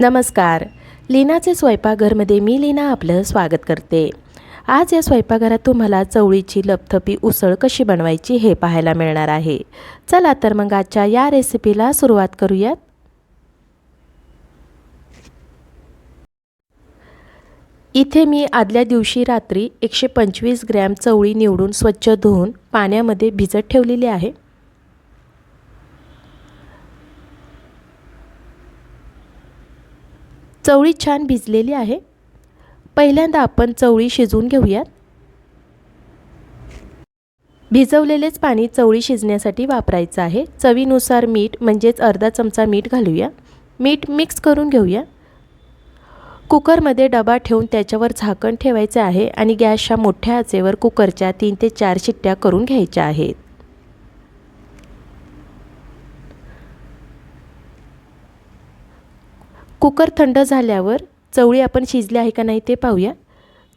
नमस्कार. लीनाचे स्वयंपाकघरमध्ये मी लीना आपलं स्वागत करते. आज या स्वयंपाकघरात तुम्हाला चवळीची लपथपी उसळ कशी बनवायची हे पाहायला मिळणार आहे. चला तर मग आजच्या या रेसिपीला सुरुवात करूयात. इथे मी आदल्या दिवशी रात्री एकशे पंचवीस ग्रॅम चवळी निवडून स्वच्छ धुवून पाण्यामध्ये भिजत ठेवलेली आहे. चवळी छान भिजलेली आहे. पहिल्यांदा आपण चवळी शिजवून घेऊयात. भिजवलेलेच पाणी चवळी शिजण्यासाठी वापरायचं आहे. चवीनुसार मीठ म्हणजेच अर्धा चमचा मीठ घालूया. मीठ मिक्स करून घेऊया. कुकरमध्ये डबा ठेवून त्याच्यावर झाकण ठेवायचं आहे आणि गॅसच्या मोठ्या आचेवर कुकरच्या तीन ते चार शिट्ट्या करून घ्यायच्या आहेत. कुकर थंड झाल्यावर चवळी आपण शिजली आहे का नाही ते पाहूया.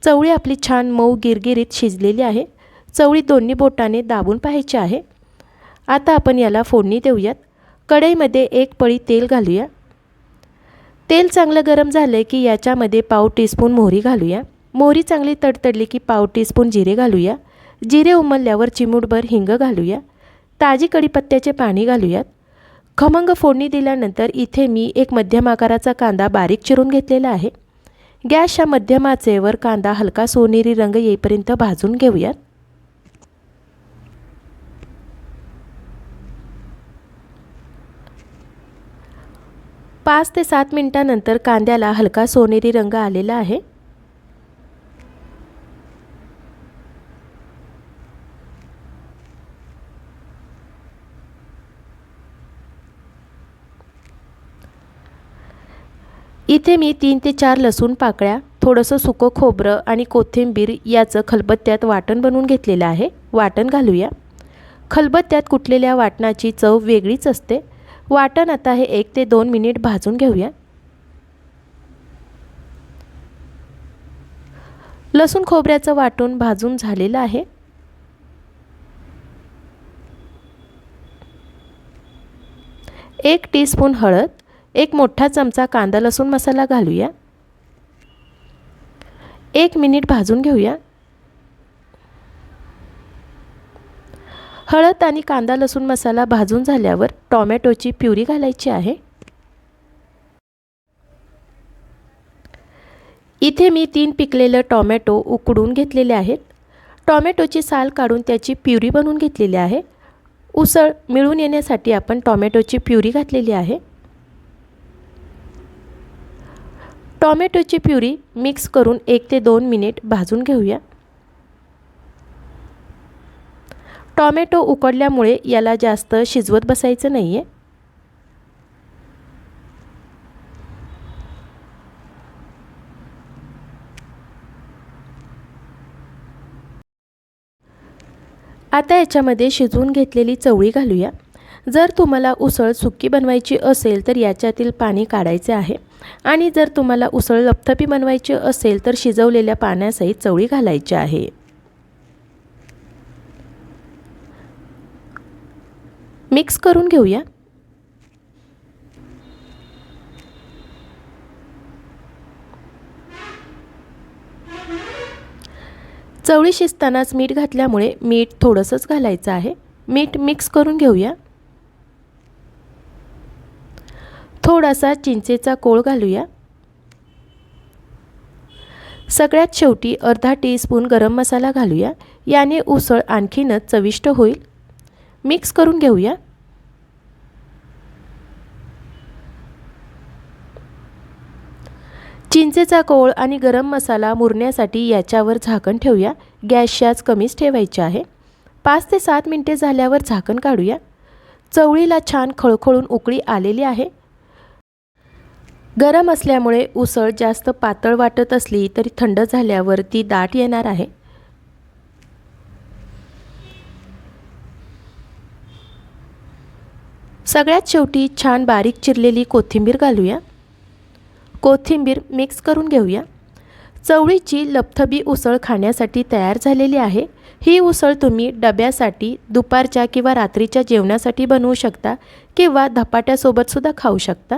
चवळी आपली छान मऊ गिरगिरीत शिजलेली आहे. चवळी दोन्ही बोटाने दाबून पाहायची आहे. आता आपण याला फोडणी देऊयात. कढईमध्ये एक पळी तेल घालूया. तेल चांगलं गरम झालं की याच्यामध्ये पाव टीस्पून मोहरी घालूया. मोहरी चांगली तडतडली की पाव टीस्पून जिरे घालूया. जिरे उमलल्यावर चिमूटभर हिंग घालूया. ताजी कढीपत्त्याचे पाणी घालूयात. खमंग फोडणी दिल्यानंतर इथे मी एक मध्यम आकाराचा कांदा बारीक चिरून घेतलेला आहे. गॅसच्या मध्यम आचेवर कांदा हलका सोनेरी रंग येईपर्यंत भाजून घेऊयात. पाच ते सात मिनटानंतर कांद्याला हलका सोनेरी रंग आलेला आहे. इथे मी तीन ते चार लसूण पाकळ्या थोडंसं सुकं खोबरं आणि कोथिंबीर याचं खलबत्त्यात वाटण बनवून घेतलेलं आहे. वाटण घालूया. खलबत्त्यात कुटलेल्या वाटणाची चव वेगळीच असते. वाटण आता हे एक ते दोन मिनिट भाजून घेऊया. लसूण खोबऱ्याचं वाटून भाजून झालेलं आहे. एक टीस्पून हळद एक मोठा चमचा कांदा लसूण मसाला घालूया. एक मिनिट भाजून घेऊया. हळद आणि कांदा लसूण मसाला भाजून झाल्यावर टॉमॅटोची प्युरी घालायची आहे. इथे मी तीन पिकलेलं टॉमॅटो उकडून घेतलेले आहेत. टॉमॅटोची साल काढून त्याची प्युरी बनवून घेतलेली आहे. उसळ मिळून येण्यासाठी आपण टॉमॅटोची प्युरी घातलेली आहे. टॉमॅटोची प्युरी मिक्स करून एक ते दोन मिनिट भाजून घेऊया. टॉमॅटो उकडल्यामुळे याला जास्त शिजवत बसायचं नाही आहे आता याच्यामध्ये शिजवून घेतलेली चवळी घालूया. जर तुम्हाला उसळ सुकी बनवायची असेल तर याच्यातील पाणी काढायचे आहे. आणि जर तुम्हाला उसळ लपथपी बनवायची असेल तर शिजवलेल्या पाण्यासहित चवळी घालायची आहे. मिक्स करून घेऊया. चवळी शिजतानाच मीठ घातल्यामुळे मीठ थोडंसंच घालायचं आहे. मीठ मिक्स करून घेऊया. थोडासा चिंचेचा कोळ घालूया. सगळ्यात शेवटी अर्धा टीस्पून गरम मसाला घालूया. याने उसळ आणखीनच चविष्ट होईल. मिक्स करून घेऊया. चिंचेचा कोळ आणि गरम मसाला मुरण्यासाठी याच्यावर झाकण ठेवूया. गॅसच्याच कमीच ठेवायची आहे. पाच ते सात मिनटे झाल्यावर झाकण काढूया. चवळीला छान खळखळून उकळी आलेली आहे. गरम असल्यामुळे उसळ जास्त पातळ वाटत असली तरी थंड झाल्यावर ती दाट येणार आहे. सगळ्यात शेवटी छान बारीक चिरलेली कोथिंबीर घालूया. कोथिंबीर मिक्स करून घेऊया. चवळीची लपथबी उसळ खाण्यासाठी तयार झालेली आहे. ही उसळ तुम्ही डब्यासाठी दुपारच्या किंवा रात्रीच्या जेवणासाठी बनवू शकता किंवा धपाट्यासोबतसुद्धा खाऊ शकता.